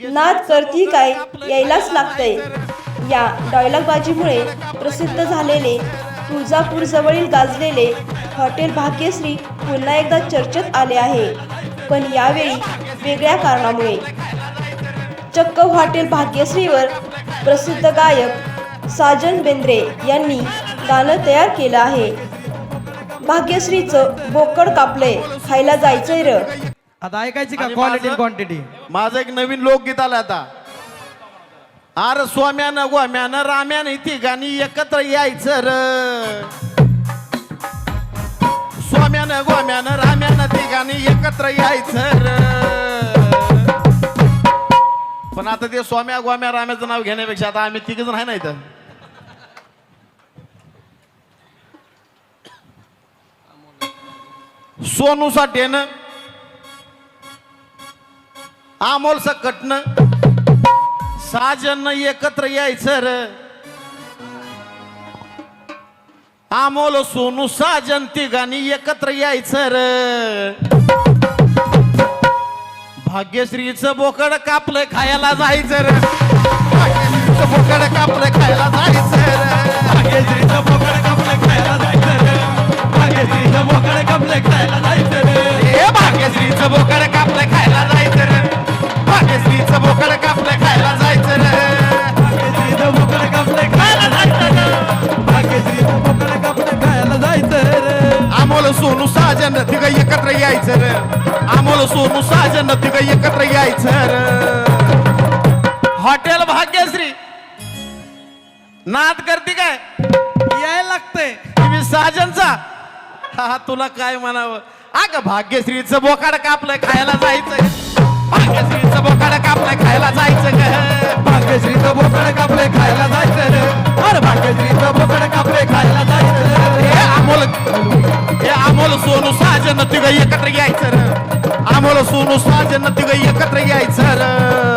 नाद करती काय यायलाच लागतंय. या डायलॉगबाजीमुळे प्रसिद्ध झालेले तुळजापूर जवळील गाजलेले हॉटेल भाग्यश्री पुन्हा एकदा चर्चेत आले आहे. पण यावेळी वेगळ्या कारणामुळे. चक्क हॉटेल भाग्यश्रीवर प्रसिद्ध गायक साजन बेंद्रे यांनी गाणं तयार केलं आहे. भाग्यश्रीचं बोकड कापलंय खायला जायचंय र. आता ऐकायची का आणि क्वालिटी माझं- क्वांटिटी माझं एक नवीन लोकगीत आलं आता. अरे स्वाम्यानं गोम्यानं राम्यानं ती गाणी एकत्र यायचं र. स्वाम्यानं गोम्यानं राम्यानं ती गाणी एकत्र यायचं र. पण आता ते स्वाम्या गोम्या राम्याचं नाव घेण्यापेक्षा आता आम्ही तिघ जण आहे ना इथं? सोनू साठेनं अमोल सकटनं. साजन एकत्र यायचं र. आमोल सोनू साजन तिघांनी एकत्र यायचं र. भाग्यश्रीचं बोकड कापलं खायला जायचं र. भाग्यश्रीचं बोकड कापलं खायला जायचं र. भाग्यश्रीच बोकड कापलं खायला जायचं रे. बोकड कापलं खायला जायचं रे. हे भाग्यश्रीचं बोकड कापलं सोनू साजन तिघ एकत्र यायचं र. अमोल सोनू साजन तिघ एकत्र यायचं र. हॉटेल भाग्यश्री. नाद करते काय? यायला लागतंय. तुम्ही साजनचा? हा तुला काय म्हणावं? अग भाग्यश्रीचं बोकाड कापलं खायला जायचं. भाग्यश्रीचं बोकाड कापलं खायला जायचं ग. भाग्यश्रीचं बोकाड कापलंय खायला जायचं. आम्हाला सोनू साजन तिघ एकत्र यायचं र. आम्हाला सोनू साजन तिघ एकत्र यायचं र.